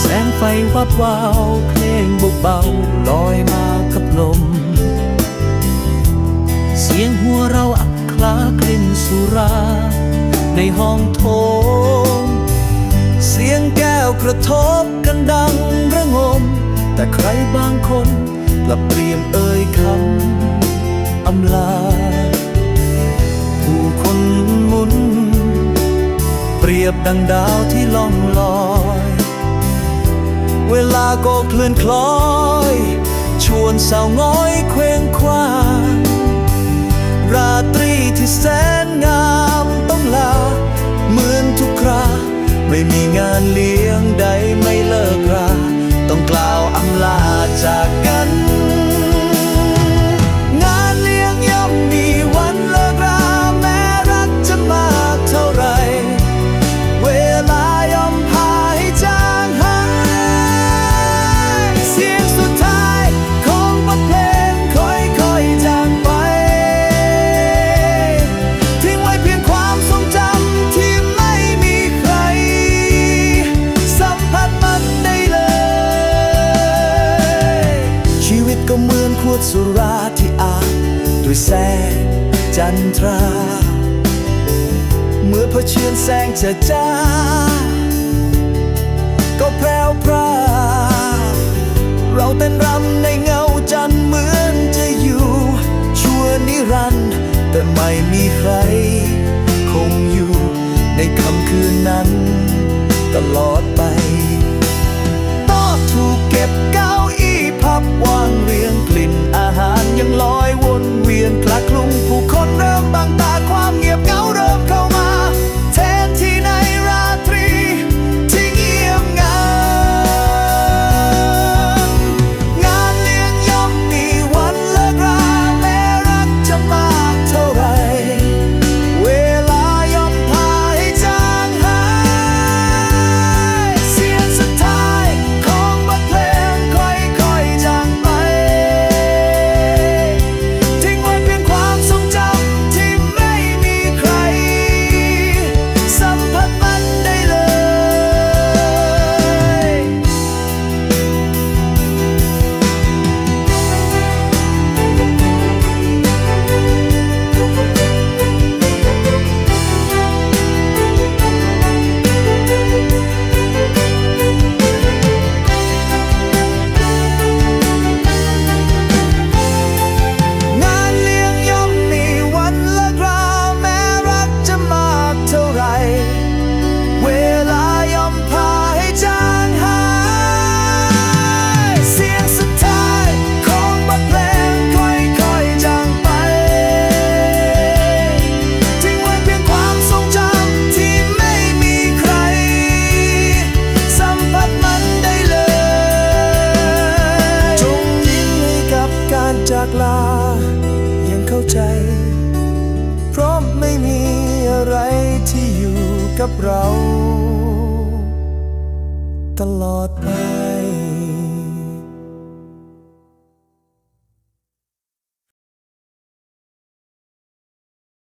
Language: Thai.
แสงไฟวับวาวเพลงเบาลอยมากับลม เสียงหัวเราอักคลากลิ่นสุรา ในห้องโถงเสียงแก้วกระทบกันดังระงม แต่ใครบางคนกลับเตรียมเอ่ยคำอำลาผู้คน ยบดังดาวที่ล่องลอย เวลาก็เคลื่อนคล้อย ชวนสาวง้อยเคว้งคว้าง ราตรีที่แสนงามต้องลา เหมือนทุกครา ไม่มีงานเลี้ยงใดไม่เลิกรา ต้องกล่าวอำลาจากกัน ก็เหมือนขวดสุราที่อาบด้วยแสงจันทรา เมื่อเผชิญแสงจะจ้าก็แพรวพราเราเต้นรำในเงาจันเหมือนจะอยู่ ชั่วนิรันดร์แต่ไม่มีใคร คงอยู่ในค่ำคืนนั้น ตลอดไป กับเรา ตลอดไป